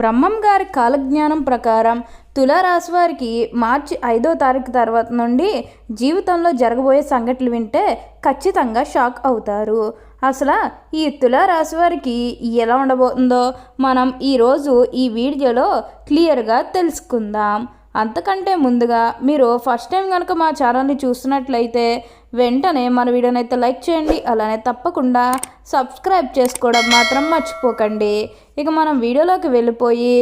బ్రహ్మం గారి కాలజ్ఞానం ప్రకారం తులారాశి వారికి మార్చి ఐదో తారీఖు తర్వాత నుండి జీవితంలో జరగబోయే సంఘటనలు వింటే ఖచ్చితంగా షాక్ అవుతారు. అసలు ఈ తులారాశి వారికి ఎలా ఉండబోతుందో మనం ఈరోజు ఈ వీడియోలో క్లియర్గా తెలుసుకుందాం. అంతకంటే ముందుగా మీరు ఫస్ట్ టైం కనుక మా ఛానల్ని చూస్తున్నట్లయితే వెంటనే మన వీడియోని అయితే లైక్ చేయండి అలానే తప్పకుండా సబ్స్క్రైబ్ చేసుకోవడం మాత్రం మర్చిపోకండి. ఇక మనం వీడియోలోకి వెళ్ళిపోయి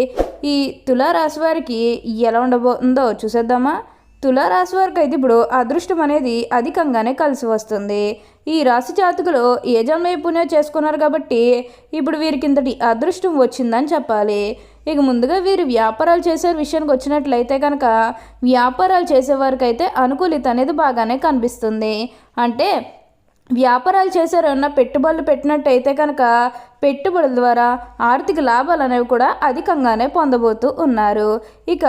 ఈ తులారాశి వారికి ఎలా ఉండబోతుందో చూసేద్దామా? తులారాశి వారికి అయితే ఇప్పుడు అదృష్టం అనేది అధికంగానే కలిసి వస్తుంది. ఈ రాశి జాతకులు ఏ జన్మ పుణ్యం చేసుకున్నారు కాబట్టి ఇప్పుడు వీరికి ఇంతటి అదృష్టం వచ్చిందని చెప్పాలి. ఇక ముందుగా వీరు వ్యాపారాలు చేసే విషయానికి వచ్చినట్లయితే కనుక వ్యాపారాలు చేసేవారికి అయితే అనుకూలిత అనేది బాగానే కనిపిస్తుంది. అంటే వ్యాపారాలు చేశారు ఏమన్నా పెట్టుబడులు పెట్టినట్టయితే కనుక పెట్టుబడుల ద్వారా ఆర్థిక లాభాలు అనేవి కూడా అధికంగానే పొందబోతూ ఉన్నారు. ఇక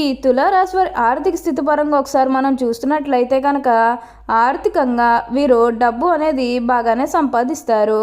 ఈ తులారాశి వారి ఆర్థిక స్థితి పరంగా ఒకసారి మనం చూస్తున్నట్లయితే కనుక ఆర్థికంగా వీరు డబ్బు అనేది బాగానే సంపాదిస్తారు.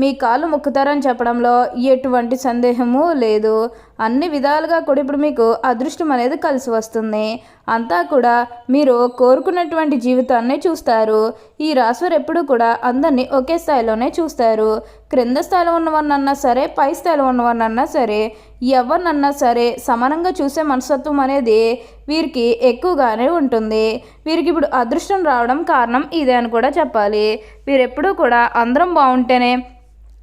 మీ కాళ్ళు మొక్కుతారని చెప్పడంలో ఎటువంటి సందేహము లేదు. అన్ని విధాలుగా కూడా ఇప్పుడు మీకు అదృష్టం అనేది కలిసి వస్తుంది. అంతా కూడా మీరు కోరుకున్నటువంటి జీవితాన్ని చూస్తారు. ఈ రాశివారు ఎప్పుడూ కూడా అందరినీ ఒకే స్థాయిలోనే చూస్తారు. క్రింద స్థాయిలో ఉన్నవారినన్నా సరే పై స్థాయిలో ఉన్నవారినన్నా సరే ఎవరినన్నా సరే సమానంగా చూసే మనస్తత్వం అనేది వీరికి ఎక్కువగానే ఉంటుంది. వీరికి ఇప్పుడు అదృష్టం రావడం కారణం ఇదే అని కూడా చెప్పాలి. వీరెప్పుడూ కూడా అందరం బాగుంటేనే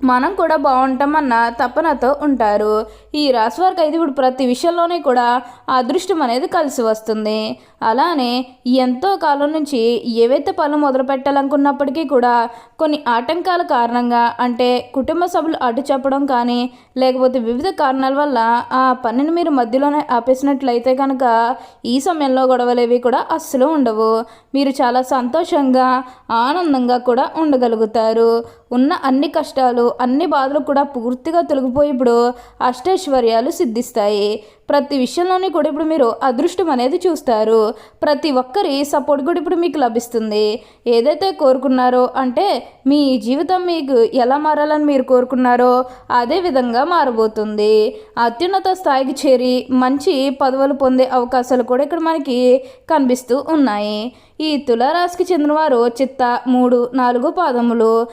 మనం కూడా బాగుంటామన్న తపనతో ఉంటారు. ఈ రాశి వారికి అయితే ఇప్పుడు ప్రతి విషయంలోనే కూడా అదృష్టం అనేది కలిసి వస్తుంది. అలానే ఎంతో కాలం నుంచి ఏవైతే పనులు మొదలు పెట్టాలనుకున్నప్పటికీ కూడా కొన్ని ఆటంకాల కారణంగా అంటే కుటుంబ సభ్యులు అడ్డు చెప్పడం కానీ లేకపోతే వివిధ కారణాల వల్ల ఆ పనిని మీరు మధ్యలోనే ఆపేసినట్లయితే కనుక ఈ సమయంలో గొడవలేవి కూడా అస్సలు ఉండవు. మీరు చాలా సంతోషంగా ఆనందంగా కూడా ఉండగలుగుతారు. ఉన్న అన్ని కష్టాలు అన్ని బాధలు కూడా పూర్తిగా తొలగిపోయి ఇప్పుడు అష్టైశ్వర్యాలు సిద్ధిస్తాయి. ప్రతి విషయంలోని కూడా ఇప్పుడు మీరు అదృష్టం అనేది చూస్తారు. ప్రతి ఒక్కరి సపోర్ట్ కూడా ఇప్పుడు మీకు లభిస్తుంది. ఏదైతే కోరుకున్నారో అంటే మీ జీవితం మీకు ఎలా మారాలని మీరు కోరుకున్నారో అదే విధంగా మారబోతుంది. అత్యున్నత స్థాయికి చేరి మంచి పదవులు పొందే అవకాశాలు కూడా ఇక్కడ మనకి కనిపిస్తూ ఉన్నాయి. ఈ తులారాశికి చెందినవారు చిత్త మూడు నాలుగు పాదములు.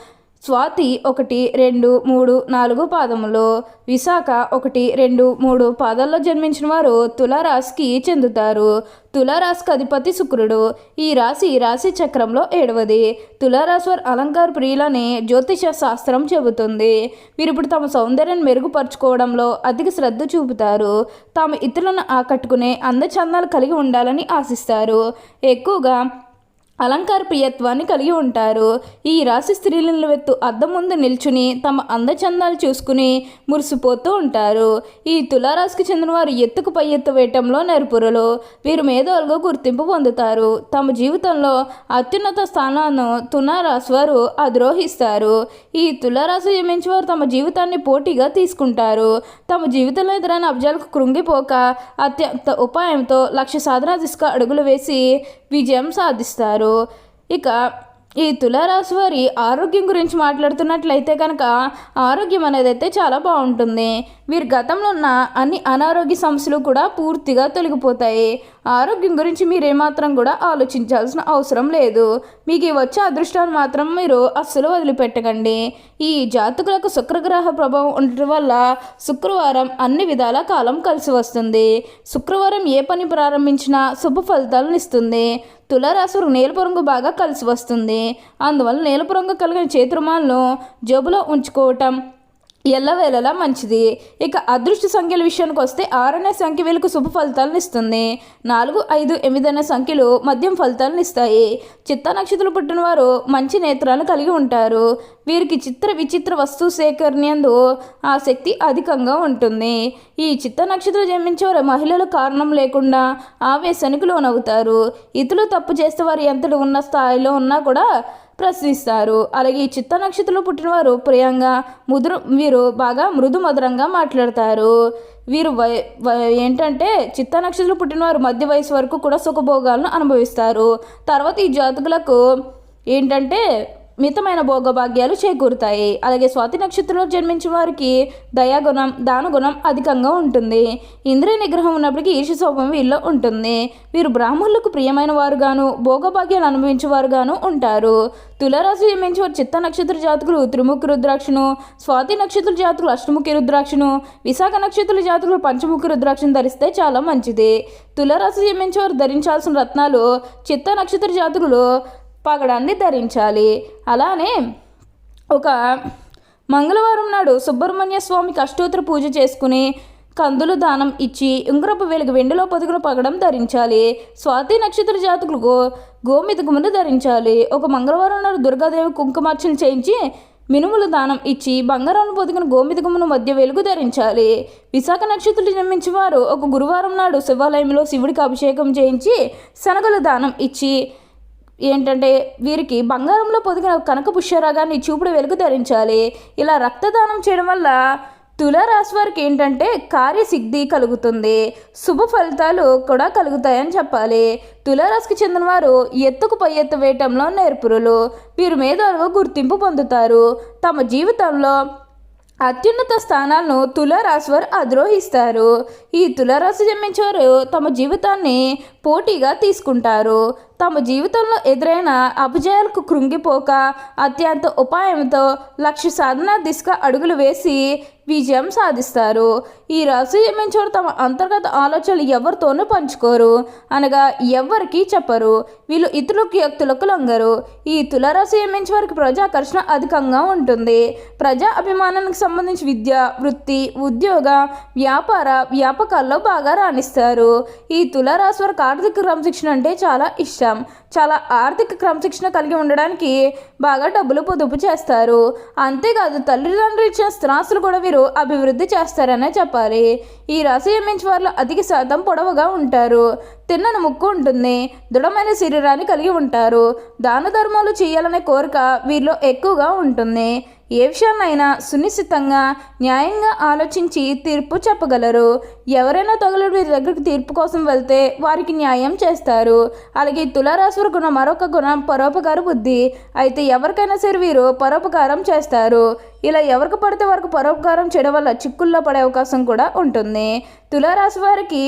స్వాతి ఒకటి రెండు మూడు నాలుగు పాదములు. విశాఖ ఒకటి రెండు మూడు పాదాల్లో జన్మించిన వారు తులారాశికి చెందుతారు. తులారాశికి అధిపతి శుక్రుడు. ఈ రాశి రాశి చక్రంలో ఏడవది. తులారాశి వారి అలంకార ప్రియులని జ్యోతిష శాస్త్రం చెబుతుంది. వీరు ఇప్పుడు తమ సౌందర్యాన్ని మెరుగుపరుచుకోవడంలో అధిక శ్రద్ధ చూపుతారు. తాము ఇతరులను ఆకట్టుకునే అందచందాలు కలిగి ఉండాలని ఆశిస్తారు. ఎక్కువగా అలంకార ప్రియత్వాన్ని కలిగి ఉంటారు. ఈ రాశి స్త్రీలను వెత్తు అద్దం ముందు నిల్చుని తమ అందచందాలు చూసుకుని మురిసిపోతూ ఉంటారు. ఈ తులారాశికి చెందిన వారు ఎత్తుకు పై ఎత్తు వేయటంలో నెరుపురలు. వీరు మేధోలుగా గుర్తింపు పొందుతారు. తమ జీవితంలో అత్యున్నత స్థానాన్ని తులారాశి వారు అధిరోహిస్తారు. ఈ తులారాశి జమించి వారు తమ జీవితాన్ని పోటీగా తీసుకుంటారు. తమ జీవితంలో ఎదురైన అబ్జాలకు కృంగిపోక అత్యంత ఉపాయంతో లక్ష్య సాధన దిశగా అడుగులు వేసి విజయం సాధిస్తారు. ఇక ఈ తులారాశి వారి ఆరోగ్యం గురించి మాట్లాడుతున్నట్లయితే కనుక ఆరోగ్యం అనేది అయితే చాలా బాగుంటుంది. వీరి గతంలో ఉన్న అన్ని అనారోగ్య సమస్యలు కూడా పూర్తిగా తొలగిపోతాయి. ఆరోగ్యం గురించి మీరు ఏమాత్రం కూడా ఆలోచించాల్సిన అవసరం లేదు. మీకు ఈ వచ్చే అదృష్టాన్ని మాత్రం మీరు అస్సలు వదిలిపెట్టకండి. ఈ జాతకులకు శుక్రగ్రహ ప్రభావం ఉండటం వల్ల శుక్రవారం అన్ని విధాల కాలం కలిసి వస్తుంది. శుక్రవారం ఏ పని ప్రారంభించినా శుభ ఫలితాలను ఇస్తుంది. తులారాశి నీలపు రంగు బాగా కలిసి వస్తుంది. అందువల్ల నీలపు రంగు కలిగిన చేతురుమాలను జేబులో ఉంచుకోవటం ఎల్లవేళలా మంచిది. ఇక అదృష్ట సంఖ్యల విషయానికి వస్తే ఆరనే సంఖ్య వీళ్ళకు శుభ ఫలితాలను ఇస్తుంది. నాలుగు ఐదు ఎనిమిది అనే సంఖ్యలు మద్యం ఫలితాలను ఇస్తాయి. చిత్త నక్షత్రం పుట్టిన వారు మంచి నేత్రాలు కలిగి ఉంటారు. వీరికి చిత్ర విచిత్ర వస్తు సేకరణందు ఆ శక్తి అధికంగా ఉంటుంది. ఈ చిత్త నక్షత్రం జన్మించేవారు మహిళలు కారణం లేకుండా ఆవేశానికి లోనవుతారు. ఇతరులు తప్పు చేస్తే వారు ఎంతటి ఉన్న స్థాయిలో ఉన్నా కూడా ప్రశ్నిస్తారు. అలాగే ఈ చిత్త నక్షత్రంలో పుట్టినవారు ప్రియంగా ముదురు వీరు బాగా మృదు మధురంగా మాట్లాడతారు. వీరు వై ఏంటంటే చిత్త నక్షత్రంలో పుట్టినవారు మధ్య వయసు వరకు కూడా సుఖభోగాలను అనుభవిస్తారు. తర్వాత ఈ జాతకులకు ఏంటంటే మితమైన భోగభాగ్యాలు చేకూరుతాయి. అలాగే స్వాతి నక్షత్రంలో జన్మించిన వారికి దయాగుణం దానగుణం అధికంగా ఉంటుంది. ఇంద్రియ నిగ్రహం ఉన్నప్పటికీ ఈర్ష స్వభావం వీళ్ళలో ఉంటుంది. వీరు బ్రాహ్మణులకు ప్రియమైన వారుగాను భోగభాగ్యాలు అనుభవించేవారుగాను ఉంటారు. తులరాశి జన్మించిన వారు చిత్త నక్షత్ర జాతకులు త్రిముఖి రుద్రాక్షను స్వాతి నక్షత్ర జాతకులు అష్టముఖి రుద్రాక్షను విశాఖ నక్షత్ర జాతకులు పంచముఖి రుద్రాక్షను ధరిస్తే చాలా మంచిది. తులరాశి జన్మించే వారు ధరించాల్సిన రత్నాలు చిత్త నక్షత్ర జాతకులు పగడాన్ని ధరించాలి. అలానే ఒక మంగళవారం నాడు సుబ్రహ్మణ్య స్వామికి అష్టోత్తర పూజ చేసుకుని కందులు దానం ఇచ్చి ఉంగరపు వెలుగు వెండిలో పొదుగున పగడం ధరించాలి. స్వాతి నక్షత్ర జాతకులకు గో గోమితకమును ధరించాలి. ఒక మంగళవారం నాడు దుర్గాదేవి కుంకుమార్చన చేయించి మినుములు దానం ఇచ్చి బంగారాన్ని పొదిగిన గోమితకమును మధ్య వెలుగు ధరించాలి. విశాఖ నక్షత్రులు జన్మించిన వారు ఒక గురువారం నాడు శివాలయంలో శివుడికి అభిషేకం చేయించి శనగలు దానం ఇచ్చి ఏంటంటే వీరికి బంగారంలో పొదిగిన కనక పుష్యరాగాన్ని చూపుడు వెలుగు ధరించాలి. ఇలా రక్తదానం చేయడం వల్ల తులారాశి వారికి ఏంటంటే కార్యసిద్ధి కలుగుతుంది. శుభ ఫలితాలు కూడా కలుగుతాయని చెప్పాలి. తులారాశికి చెందిన వారు ఎత్తుకు పై ఎత్తు వేయటంలో నేర్పురులు. వీరు మేధావులుగా గుర్తింపు పొందుతారు. తమ జీవితంలో అత్యున్నత స్థానాలను తులారాశి వారు అధిరోహిస్తారు. ఈ తులారాశి జన్మించేవారు తమ జీవితాన్ని పోటీగా తీసుకుంటారు. తమ జీవితంలో ఎదురైన అపజయాలకు కృంగిపోక అత్యంత ఉపాయంతో లక్ష్య సాధన దిశగా అడుగులు వేసి విజయం సాధిస్తారు. ఈ రాశి జన్మించేవారు తమ అంతర్గత ఆలోచనలు ఎవరితోనూ పంచుకోరు. అనగా ఎవరికీ చెప్పరు. వీళ్ళు ఇతరులకు వ్యక్తులకు లొంగరు. ఈ తులరాశి జన్మించే వారికి ప్రజాకర్షణ అధికంగా ఉంటుంది. ప్రజా అభిమానానికి సంబంధించి విద్య వృత్తి ఉద్యోగ వ్యాపార వ్యాపకాల్లో బాగా రాణిస్తారు. ఈ తులరాశి వారికి ఆర్థిక క్రమశిక్షణ అంటే చాలా ఇష్టం. చాలా ఆర్థిక క్రమశిక్షణ కలిగి ఉండడానికి బాగా డబ్బులు పొదుపు చేస్తారు. అంతేకాదు తల్లిదండ్రులు ఇచ్చిన స్థిరాస్తులు కూడా వీరు అభివృద్ధి చేస్తారనే చెప్పాలి. ఈ రాశి జన్మించిన వారిలో అధిక శాతం పొడవుగా ఉంటారు. తిన్నని ముక్కు ఉంటుంది. దృఢమైన శరీరాన్ని కలిగి ఉంటారు. దాన ధర్మాలు చేయాలనే కోరిక వీరిలో ఎక్కువగా ఉంటుంది. ఏ విషయాన్నైనా సునిశ్చితంగా న్యాయంగా ఆలోచించి తీర్పు చెప్పగలరు. ఎవరైనా తగులు వీరి దగ్గరికి తీర్పు కోసం వెళ్తే వారికి న్యాయం చేస్తారు. అలాగే తులారాశి గుణం మరొక గుణం పరోపకార బుద్ధి. అయితే ఎవరికైనా సరే వీరు పరోపకారం చేస్తారు. ఇలా ఎవరికి పడితే వారికి పరోపకారం చేయడం వల్ల చిక్కుల్లో పడే అవకాశం కూడా ఉంటుంది. తులారాశి వారికి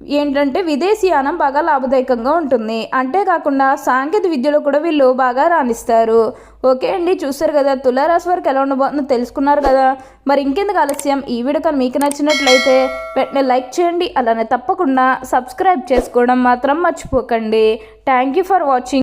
ఏంటంటే విదేశీయానం బాగా లాభదాయకంగా ఉంటుంది. అంతేకాకుండా సాంకేతిక విద్యలో కూడా వీళ్ళు బాగా రాణిస్తారు. ఓకే అండి చూసారు కదా తులారాశి వారికి ఎలా ఉండబోతుందో తెలుసుకున్నారు కదా. మరి ఇంకెందుకు ఆలస్యం? ఈ వీడియో కానీ మీకు నచ్చినట్లయితే వెంటనే లైక్ చేయండి. అలానే తప్పకుండా సబ్స్క్రైబ్ చేసుకోవడం మాత్రం మర్చిపోకండి. Thank you for watching.